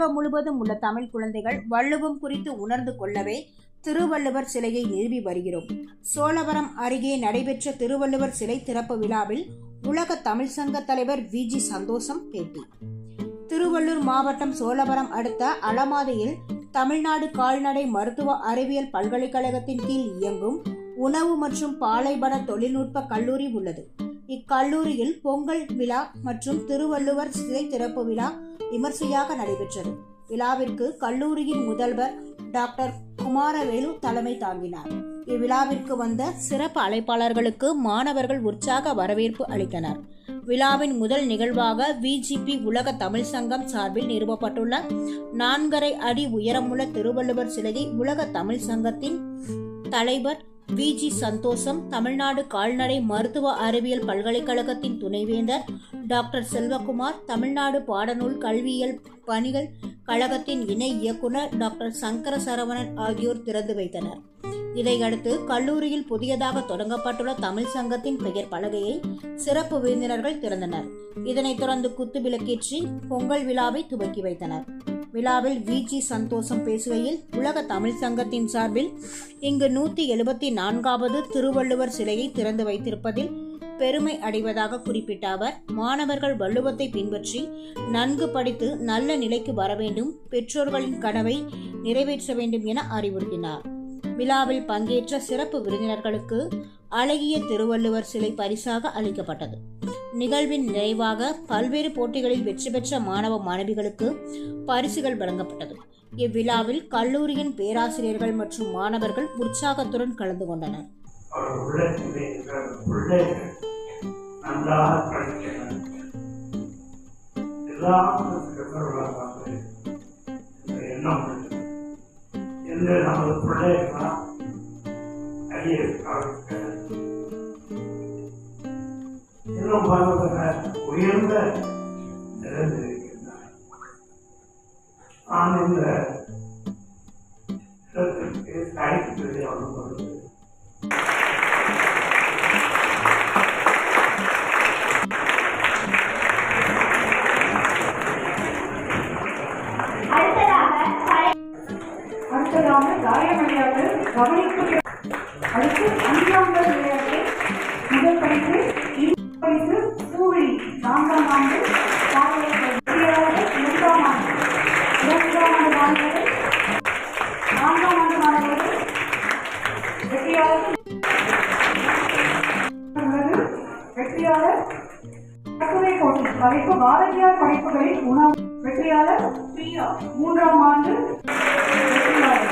உலகம் முழுவதும் உள்ள தமிழ் குழந்தைகள் வள்ளுவம் குறித்து உணர்ந்து கொள்ளவே திருவள்ளுவர் சிலையை நிறுவி வருகிறோம். சோழவரம் அருகே நடைபெற்ற திருவள்ளுவர் சிலை திறப்பு விழாவில் உலக தமிழ் சங்க தலைவர் வி. ஜி. சந்தோஷம் பேட்டி. திருவள்ளூர் மாவட்டம் சோழவரம் அடுத்த அலமாதையில் தமிழ்நாடு கால்நடை மருத்துவ அறிவியல் பல்கலைக்கழகத்தின் கீழ் இயங்கும் உணவு மற்றும் பாலைவன தொழில்நுட்ப கல்லூரி உள்ளது. இக்கல்லூரியில் பொங்கல் விழா மற்றும் திருவள்ளுவர் சிலை திறப்பு விழா விமர்சையாக நடைபெற்றது. விழாவிற்கு கல்லூரியின் முதல்வர் டாக்டர் குமாரவேலு தலைமை தாங்கினார். இவ்விழாவிற்கு வந்த சிறப்பு அழைப்பாளர்களுக்கு மாணவர்கள் உற்சாக வரவேற்பு அளித்தனர். விழாவின் முதல் நிகழ்வாக விஜிபி உலக தமிழ் சங்கம் சார்பில் நிறுவப்பட்டுள்ள நான்கரை அடி உயரமுள்ள திருவள்ளுவர் சிலையை உலக தமிழ் சங்கத்தின் தலைவர் விஜி சந்தோஷம் தமிழ்நாடு கால்நடை மருத்துவ அறிவியல் பல்கலைக்கழகத்தின் துணைவேந்தர் டாக்டர் செல்வகுமார் தமிழ்நாடு பாடநூல் கல்வியியல் பணிகள் கழகத்தின் இணை இயக்குனர் டாக்டர் சங்கர சரவணன் ஆகியோர் திறந்து வைத்தனர். இதையடுத்து கல்லூரியில் புதியதாக தொடங்கப்பட்டுள்ள தமிழ் சங்கத்தின் பெயர் பலகையை சிறப்பு விருந்தினர்கள் திறந்தனர். இதனைத் தொடர்ந்து குத்து விளக்கேற்றி பொங்கல் விழாவை துவக்கி வைத்தனர். விழாவில் விஜி சந்தோஷம் பேசுகையில் உலக தமிழ் சங்கத்தின் சார்பில் இங்கு நூற்றி எழுபத்தி நான்காவது திருவள்ளுவர் சிலையை திறந்து வைத்திருப்பதில் பெருமை அடைவதாக குறிப்பிட்ட அவர் மாணவர்கள் வள்ளுவத்தை பின்பற்றி நன்கு படித்து நல்ல நிலைக்கு வர வேண்டும் பெற்றோர்களின் கனவை நிறைவேற்ற வேண்டும் என அறிவுறுத்தினார். விழாவில் பங்கேற்ற சிறப்பு விருந்தினர்களுக்கு அழகிய திருவள்ளுவர் சிலை பரிசாக அளிக்கப்பட்டது. நிகழ்வின் நிறைவாக பல்வேறு போட்டிகளில் வெற்றி பெற்ற மாணவ மாணவிகளுக்கு பரிசுகள் வழங்கப்பட்டது. இவ்விழாவில் கல்லூரியின் பேராசிரியர்கள் மற்றும் மாணவர்கள் உற்சாகத்துடன் கலந்து கொண்டனர். அவர் இன்னும் பார்ப்பதற்கு உயர்ந்த நிலையில் இருக்கின்றன நான் இந்த இடத்திற்கு அழைத்து அடுத்ததாக விளையாட்டு கவனிப்பு அடுத்து அஞ்சாங்கள் விளையாட்டு முதல் பரிசு இரு சூழி நான்காம் ஆண்டு மாணவர்கள் வெற்றியாளர்கள் மூன்றாம் ஆண்டு இரண்டாம் ஆண்டு மாணவர்கள் நான்காம் ஆண்டு மாணவர்கள் வெற்றியாளர்கள் உள்ளது. வெற்றியாளர் கட்டுரை போட்டி தலைப்பு பாரதியார் படைப்புகளில் உணவு வெற்றியாளர் பிரியா மூன்றாம் ஆண்டு வெற்றியாளர்